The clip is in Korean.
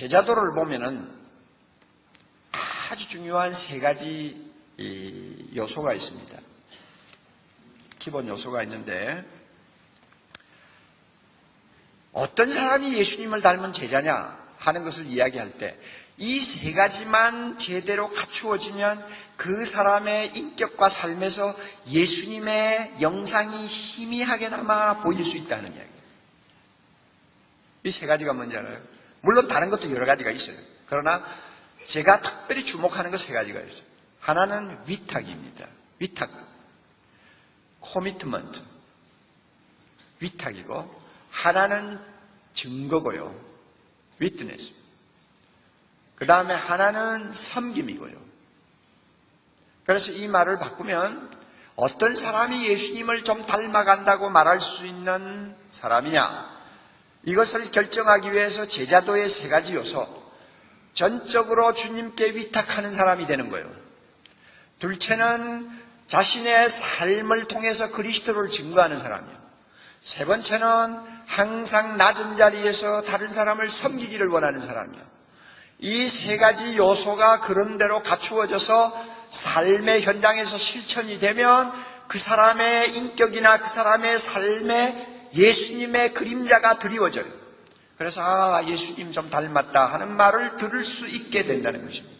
제자도를 보면은 아주 중요한 세 가지 요소가 있습니다. 기본 요소가 있는데 어떤 사람이 예수님을 닮은 제자냐 하는 것을 이야기할 때 이 세 가지만 제대로 갖추어지면 그 사람의 인격과 삶에서 예수님의 영상이 희미하게나마 보일 수 있다는 이야기예요. 이 세 가지가 뭔지 알아요? 물론 다른 것도 여러 가지가 있어요. 그러나 제가 특별히 주목하는 것 세 가지가 있어요. 하나는 위탁입니다. 위탁. 코미트먼트. 위탁이고 하나는 증거고요. 위트네스. 그 다음에 하나는 섬김이고요. 그래서 이 말을 바꾸면 어떤 사람이 예수님을 좀 닮아간다고 말할 수 있는 사람이냐? 이것을 결정하기 위해서 제자도의 세 가지 요소. 전적으로 주님께 위탁하는 사람이 되는 거예요. 둘째는 자신의 삶을 통해서 그리스도를 증거하는 사람이요. 세 번째는 항상 낮은 자리에서 다른 사람을 섬기기를 원하는 사람이요. 이 세 가지 요소가 그런대로 갖추어져서 삶의 현장에서 실천이 되면 그 사람의 인격이나 그 사람의 삶에 예수님의 그림자가 드리워져요. 그래서 아 예수님 좀 닮았다 하는 말을 들을 수 있게 된다는 것입니다.